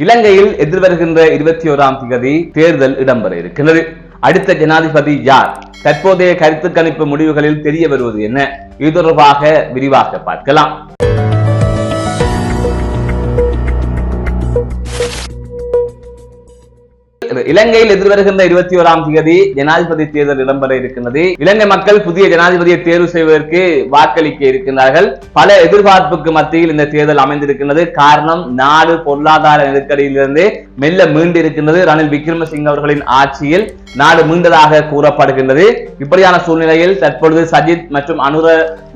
இலங்கையில் எதிர்வருகின்ற இருபத்தி ஓராம் தேதி தேர்தல் இடம்பெற இருக்கிறது அடுத்த ஜனாதிபதி யார்? தற்போதைய கருத்து கணிப்பு முடிவுகளில் தெரிய வருவது என்ன? இது தொடர்பாக விரிவாக பார்க்கலாம். இலங்கையில் எதிர்வருகின்ற இருபத்தி ஓராம் தேதி ஜனாதிபதி தேர்தல் இடம்பெற இருக்கின்றது. இலங்கை மக்கள் புதிய ஜனாதிபதியை தேர்வு செய்வதற்கு வாக்களிக்க இருக்கின்றார்கள். பல எதிர்பார்ப்புக்கு மத்தியில் இந்த தேர்தல் அமைந்திருக்கின்றது. காரணம் நாடு பொருளாதார நெருக்கடியிலிருந்து மெல்ல மீண்டு இருக்கின்றது ரணில் விக்ரமசிங்க அவர்களின் ஆட்சியில் நாடு மீண்டதாக கூறப்படுகின்றது. இப்படியான சூழ்நிலையில் தற்பொழுது சஜித் மற்றும் அனுர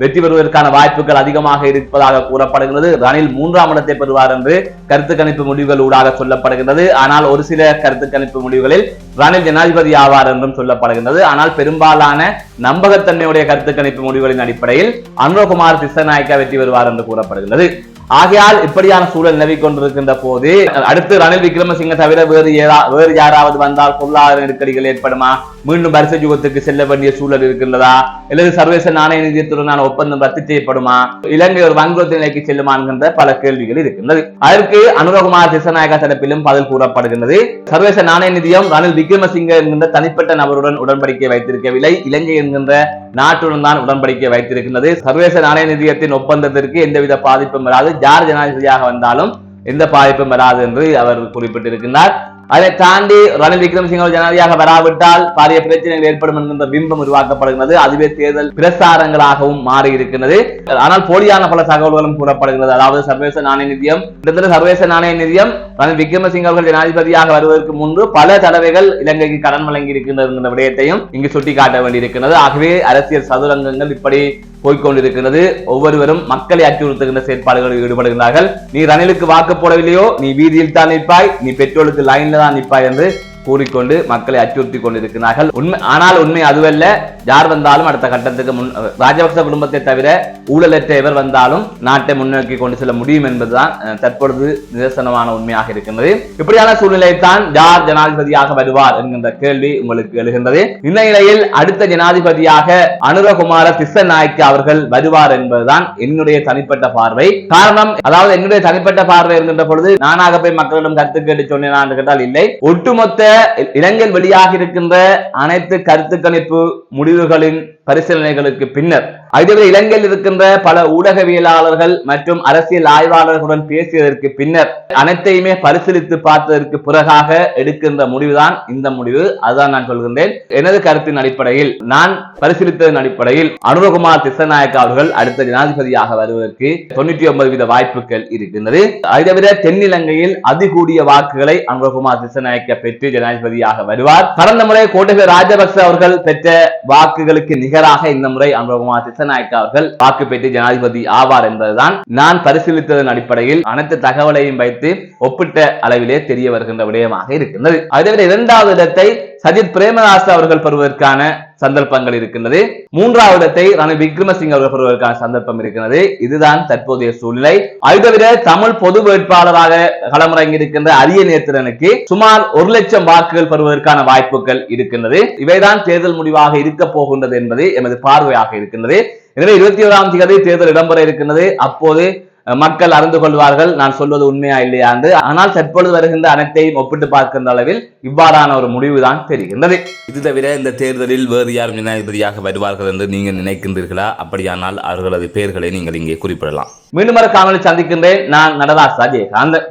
வெற்றி பெறுவதற்கான வாய்ப்புகள் அதிகமாக இருப்பதாக கூறப்படுகிறது ரணில் மூன்றாம் இடத்தை பெறுவார் என்று கருத்து கணிப்பு முடிவுகள் ஊடாக சொல்லப்படுகின்றது. ஆனால் ஒரு சில கருத்து கணிப்பு முடிவுகளில் ரணில் ஜனாதிபதி ஆவார் என்றும் சொல்லப்படுகின்றது. ஆனால் பெரும்பாலான நம்பகத்தன்மையுடைய கருத்து கணிப்பு முடிவுகளின் அடிப்படையில் அனுரகுமார் திசநாயக்கா வெற்றி பெறுவார் என்று கூறப்படுகின்றது. ஆகையால் இப்படியான சூழல் நிலவி கொண்டிருக்கின்ற போது அடுத்து ரணில் விக்ரமசிங்க தவிர வேறு வேறு யாராவது வந்தால் பொருளாதார நெருக்கடிகள் ஏற்படுமா? மீண்டும் வரிசை யுகத்துக்கு செல்ல வேண்டிய சூழல் இருக்கின்றதா? அல்லது சர்வதேச நாணய நிதியத்துடனான ஒப்பந்தம் ரத்து செய்யப்படுமா? இலங்கை ஒரு வங்குரோத்து நிலைக்கு செல்லுமா என்கின்ற பல கேள்விகள் இருக்கின்றது. அதற்கு அனுரகுமார் திசநாயக தரப்பிலும் பதில் கூறப்படுகின்றது. சர்வதேச நாணய நிதியம் ரணில் விக்ரமசிங்க என்கின்ற தனிப்பட்ட நபருடன் உடன்படிக்கை வைத்திருக்கவில்லை. இலங்கை என்கின்ற நாட்டுடன் தான் உடன்படிக்கை வைத்திருக்கின்றது. சர்வதேச நாணய நிதியத்தின் ஒப்பந்தத்திற்கு எந்தவித பாதிப்பும் வராது. ஜார் ஜனாதிபதியாக வந்தாலும் எந்த பாதிப்பும் வராது என்று அவர் குறிப்பிட்டிருக்கிறார் அதை தாண்டி ரணில் விக்ரமசிங்க ஜனாதியாக வராவிட்டால் பாரிய பிரச்சனைகள் ஏற்படும் என்கின்ற பிம்பம் உருவாக்கப்படுகிறது. அதுவே தேர்தல் பிரசாரங்களாகவும் மாறி இருக்கின்றது ஆனால் போலியான பல தகவல்களும் கூறப்படுகிறது. அதாவது சர்வதேச நாணய நிதியம் கிட்டத்தட்ட சர்வதேச நாணய நிதியம் ரணில் விக்ரமசிங்க அவர்கள் ஜனாதிபதியாக வருவதற்கு முன்பு பல தடவைகள் இலங்கைக்கு கடன் வழங்கி இருக்கின்றது விடயத்தையும் இங்கு சுட்டிக்காட்ட வேண்டியிருக்கிறது. ஆகவே அரசியல் சதுரங்கங்கள் இப்படி போய்க்கொண்டிருக்கிறது. ஒவ்வொருவரும் மக்களை அச்சுறுத்துகின்ற செயற்பாடுகளில் ஈடுபடுகிறார்கள் நீ ரணிலுக்கு வாக்கு போடவில்லையோ? நீ வீதியில் தான் நிற்பாய். நீ பெட்ரோலுக்கு லைன்ல தான் நிற்பாய் என்று கூறிக்கொண்டு மக்களை அச்சுறுத்தி கொண்டிருக்கிறார்கள். உண்மை ஆனால் உண்மை அதுவல்ல. யார் வந்தாலும் அடுத்த கட்டத்துக்கு முன் ராஜபக்ச குடும்பத்தை தவிர ஊழலற்ற எவர் வந்தாலும் நாட்டை முன்னோக்கி கொண்டு செல்ல முடியும் என்பதுதான் தற்பொழுது நிதர்சனமான உண்மையாக இருக்கின்றது. இப்படியான சூழ்நிலை தான் யார் ஜனாதிபதியாக வருவார் என்கின்ற கேள்வி உங்களுக்கு எழுகின்றது. இந்த நிலையில் அடுத்த ஜனாதிபதியாக அனுரகுமார திசநாயக்க அவர்கள் வருவார் என்பதுதான் என்னுடைய தனிப்பட்ட பார்வை. காரணம் அதாவது என்னுடைய தனிப்பட்ட பார்வை இருக்கின்ற பொழுது நானாக போய் மக்களிடம் கருத்து கேட்டு சொன்னேன் என்று கேட்டால் இல்லை. ஒட்டுமொத்த இலங்கையில் வெளியாக இருக்கின்ற அனைத்து கருத்து கணிப்பு முடிவுகளின் பரிசீலனைகளுக்கு பின்னர். அதேபோல இலங்கையில் இருக்கின்ற பல ஊடகவியலாளர்கள் மற்றும் அரசியல் ஆய்வாளர்களுடன் பேசியதற்கு பின்னர் அனைத்தையுமே பரிசீலித்து பார்த்ததற்கு பிறகாக எடுக்கின்ற முடிவுதான் இந்த முடிவு. அதுதான் நான் சொல்கின்றேன். எனது கருத்தின் அடிப்படையில் நான் பரிசீலித்ததன் அடிப்படையில் அனுரகுமார் திசநாயக்க அவர்கள் அடுத்த ஜனாதிபதியாக வருவதற்கு தொண்ணூற்றி ஒன்பது வீத வாய்ப்புகள் இருக்கின்றது. அதை தவிர தென்னிலங்கையில் அதிகூடிய வாக்குகளை அனுரகுமார் திசநாயக்க பெற்று ஜனாதிபதியாக வருவார். கடந்த முறை கோட்டபய ராஜபக்ச அவர்கள் பெற்ற வாக்குகளுக்கு நிகராக இந்த முறை அனுரகுமார் சித்தநாயக்க அவர்கள் வாக்கு பெற்று ஜனாதிபதி ஆவார் என்பதுதான் நான் பரிசீலித்ததன் அடிப்படையில் அனைத்து தகவலையும் வைத்து ஒப்பிட்ட அளவிலே தெரிய வருகின்ற விடயமாக இருக்கின்றது. அதை இரண்டாவது இடத்தை சஜித் பிரேமதாஸ் அவர்கள் பெறுவதற்கான சந்தர்ப்பங்கள் இருக்கின்றது. மூன்றாவது இடத்தை ரணில் விக்ரமசிங்க அவர்கள் பெறுவதற்கான சந்தர்ப்பம் இருக்கிறது இதுதான் தற்போதைய சூழ்நிலை. அது தவிர தமிழ் பொது வேட்பாளராக களமிறங்கி இருக்கின்ற அரிய நேத்திரனுக்கு சுமார் ஒரு லட்சம் வாக்குகள் பெறுவதற்கான வாய்ப்புகள் இருக்கின்றது. இவைதான் தேர்தல் முடிவாக இருக்க போகின்றது என்பது எமது பார்வையாக இருக்கின்றது. எனவே இருபத்தி ஓராம் தேதி தேர்தல் இடம்பெற இருக்கின்றது. அப்போது மக்கள் அறிந்து கொள்வார்கள். நான் சொல்வது உண்மையா இல்லையா என்று. ஆனால் தற்பொழுது வருகின்ற அனைத்தையும் ஒப்பிட்டு பார்க்கின்ற அளவில் இவ்வாறான ஒரு முடிவுதான் தெரிகின்றது. இது தவிர இந்த தேர்தலில் வேறு யார் ஜனாதிபதியாக வருவார்கள் என்று நீங்கள் நினைக்கின்றீர்களா? அப்படியானால் அவர்களது பெயர்களை நீங்கள் இங்கே குறிப்பிடலாம். மீண்டும் ஒரு காணொலி சந்திக்கின்றேன். நான் நடராஜ் அஜயகாந்தன்